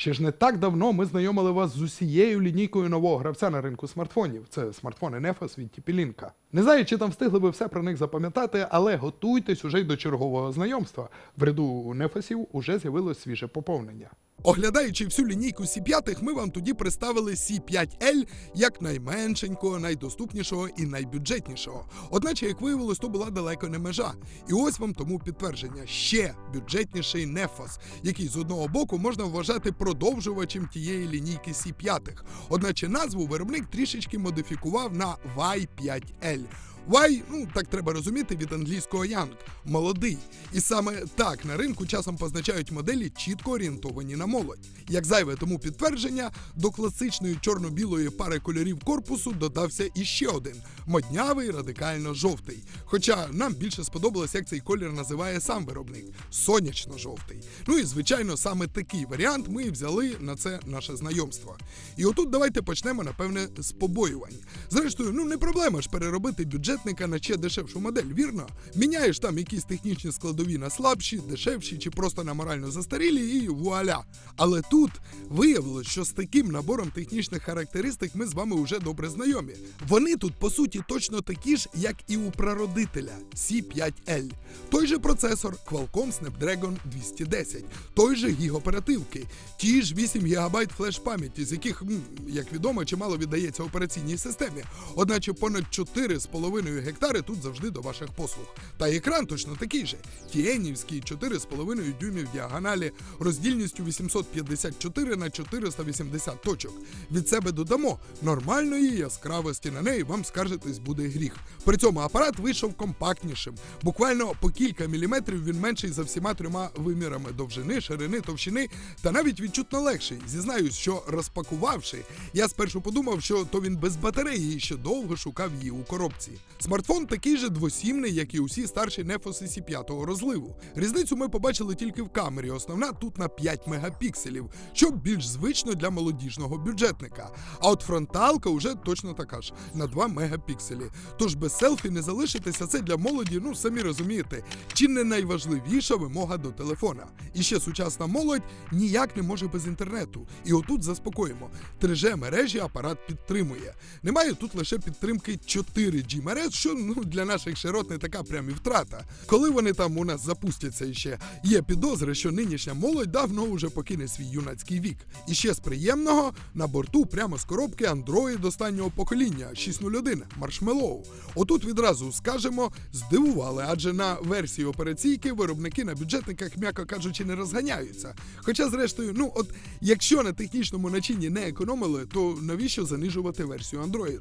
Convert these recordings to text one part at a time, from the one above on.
Ще ж не так давно ми знайомили вас з усією лінійкою нового гравця на ринку смартфонів. Це смартфони Nefas від Тіпілінка. Не знаю, чи там встигли ви все про них запам'ятати, але готуйтесь уже й до чергового знайомства. В ряду Нефосів уже з'явилось свіже поповнення. Оглядаючи всю лінійку Сі5, ми вам тоді представили Сі5L як найменшенького, найдоступнішого і найбюджетнішого. Одначе, як виявилось, то була далеко не межа. І ось вам тому підтвердження: ще бюджетніший Нефос, який з одного боку можна вважати продовжувачем тієї лінійки Сі5. Одначе назву виробник трішечки модифікував на Y5L. Y, ну так треба розуміти від англійського young – молодий. І саме так на ринку часом позначають моделі, чітко орієнтовані на молодь. Як зайве тому підтвердження, до класичної чорно-білої пари кольорів корпусу додався іще один моднявий, радикально жовтий. Хоча нам більше сподобалось, як цей колір називає сам виробник сонячно-жовтий. Ну і звичайно, саме такий варіант ми взяли на це наше знайомство. І отут давайте почнемо, напевне, з побоювань. Зрештою, ну не проблема ж переробити бюджетника на ще дешевшу модель, вірно? Міняєш там якісь технічні складові на слабші, дешевші чи просто на морально застарілі, і вуаля. Але тут виявилось, що з таким набором технічних характеристик ми з вами вже добре знайомі. Вони тут, по суті, точно такі ж, як і у прародителя C5L. Той же процесор Qualcomm Snapdragon 210, той же гіг оперативки, ті ж 8 ГБ флеш пам'яті, з яких, як відомо, чимало віддається операційній системі. Одначе понад 4,5 гектари тут завжди до ваших послуг. Та екран точно такий же. Тіенівський 4,5 дюймів діагоналі, роздільністю 854 на 480 точок. Від себе додамо нормальної яскравості на неї вам скаржитись буде гріх. При цьому апарат вийшов компактнішим. Буквально по кілька міліметрів він менший за всіма трьома вимірами довжини, ширини, товщини, та навіть відчутно легший. Зізнаюсь, що розпакувавши, я спершу подумав, що то він без батареї і ще довго шукав її у коробці. Смартфон такий же двосімний, як і усі старші Nefos Сі 5 розливу. Різницю ми побачили тільки в камері. Основна тут на 5 мегапікселів, що більш звично для молодіжного бюджетника. А от фронталка вже точно така ж на 2 мегапікселі. Тож без селфі не залишитися це для молоді, ну самі розумієте, чи не найважливіша вимога до телефона. І ще сучасна молодь ніяк не може без інтернету. І отут заспокоїмо. 3G мережі апарат підтримує. Немає тут лише підтримки 4G мереж, що ну для наших широт не така прям і втрата. Коли вони там у нас запустяться іще, є підозри, що нинішня молодь давно уже покине свій юнацький вік. І ще з приємного на борту прямо з коробки Android останнього покоління 601 Marshmallow. Отут відразу скажемо, здивували, адже на версії операційки виробники на бюджетниках, м'яко кажучи, не розганяються. Хоча, зрештою, ну от якщо на технічному начинні не економили, то навіщо занижувати версію Android?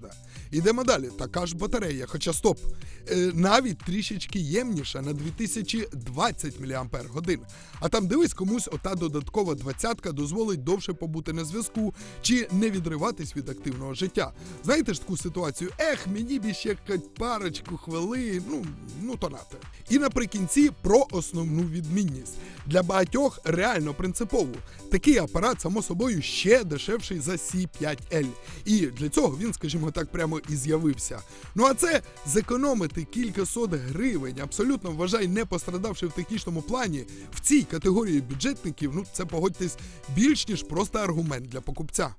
Ідемо далі. Така ж батарея, хоча стоп, е, навіть трішечки ємніша на 2020 мАч. А там дивись, комусь ота додаткова двадцятка дозволить довше побути на зв'язку чи не відриватись від активного життя. Знаєте ж таку ситуацію? Ех, мені б ще парочку хвилин, ну, ну то нате. І наприкінці про основну відмінність. Для багатьох реально принципову. Такий апарат, само собою, ще дешевший за C5L. І для цього він, скажімо так, прямо і з'явився. Ну а це зекономити кількасот гривень, абсолютно вважай, не пострадавши в технічному плані, в цій категорії бюджетників, ну це погодьтесь більш ніж просто аргумент для покупця.